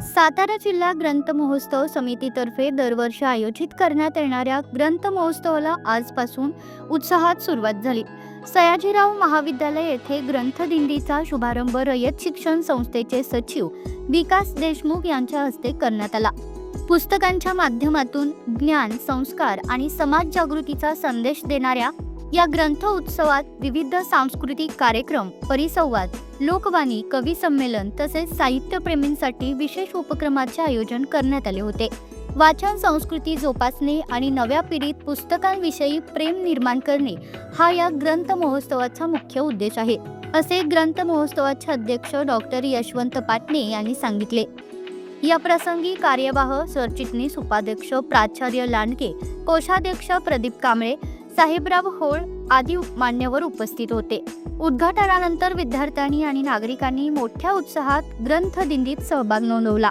सातारा जिल्हा ग्रंथ महोत्सव समितीतर्फे दरवर्षी आयोजित करण्यात येणाऱ्या ग्रंथ महोत्सवाला आजपासून उत्साहात सुरुवात झाली. सयाजीराव महाविद्यालय येथे ग्रंथदिंडीचा शुभारंभ रयत शिक्षण संस्थेचे सचिव विकास देशमुख यांच्या हस्ते करण्यात आला. पुस्तकांच्या माध्यमातून ज्ञान संस्कार आणि समाज जागृतीचा संदेश देणाऱ्या या ग्रंथ उत्सवात विविध सांस्कृतिक कार्यक्रम परिसंवाद लोकवाणी कवी संमेलन तसेच साहित्यप्रेमींसाठी विशेष उपक्रमाचे आयोजन करण्यात आले होते. वाचन संस्कृती जोपासणे आणि नव्या पिढीत पुस्तकांविषयी प्रेम निर्माण करणे हा या ग्रंथ महोत्सवाचा मुख्य उद्देश आहे असे ग्रंथ महोत्सवाचे अध्यक्ष डॉक्टर यशवंत पाटणे यांनी सांगितले. या प्रसंगी कार्यवाह सरचिटणीस उपाध्यक्ष प्राचार्य लांडके कोषाध्यक्ष प्रदीप कांबळे साहेबराव होळ आदी मान्यवर उपस्थित होते. उद्घाटनानंतर विद्यार्थ्यांनी आणि नागरिकांनी मोठ्या उत्साहात ग्रंथ दिंडीत सहभाग नोंदवला.